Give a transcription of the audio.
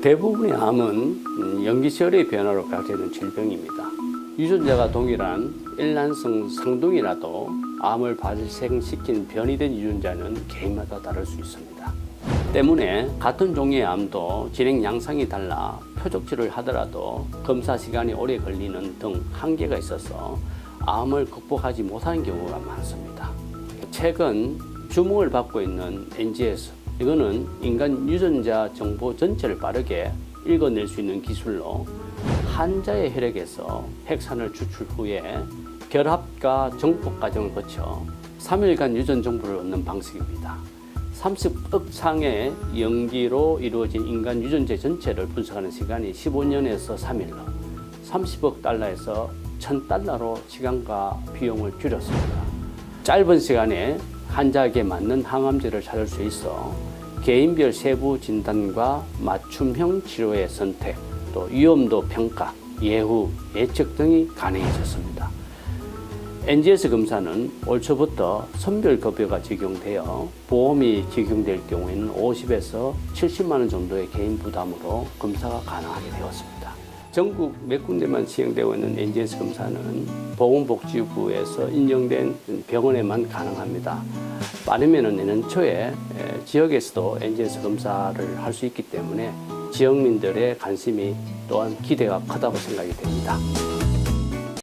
대부분의 암은 음, 연기시혈의 변화로 발생되는 질병입니다. 유전자가 동일한 일란성 상둥이라도 암을 발생시킨 변이된 유전자는 개인마다 다를 수 있습니다. 때문에 같은 종류의 암도 진행 양상이 달라 표적치를 하더라도 검사 시간이 오래 걸리는 등 한계가 있어서 암을 극복하지 못하는 경우가 많습니다. 최근 주목을 받고 있는 NGS 이거는 인간 유전자 정보 전체를 빠르게 읽어낼 수 있는 기술로 환자의 혈액에서 핵산을 추출 후에 결합과 정폭 과정을 거쳐 3일간 유전 정보를 얻는 방식입니다. 30억 상의 연기로 이루어진 인간 유전체 전체를 분석하는 시간이 15년에서 3일로 30억 달러에서 1000달러로 시간과 비용을 줄였습니다. 짧은 시간에 환자에게 맞는 항암제를 찾을 수 있어 개인별 세부 진단과 맞춤형 치료의 선택, 또 위험도 평가, 예후, 예측 등이 가능해졌습니다. NGS 검사는 올 초부터 선별 급여가 적용되어 보험이 적용될 경우에는 50에서 70만 원 정도의 개인 부담으로 검사가 가능하게 되었습니다. 전국 몇 군데만 시행되고 있는 NGS 검사는 보건복지부에서 인정된 병원에만 가능합니다. 빠르면 내년 초에 에, 지역에서도 NGS 검사를 할 수 있기 때문에 지역민들의 관심이 또한 기대가 크다고 생각이 됩니다.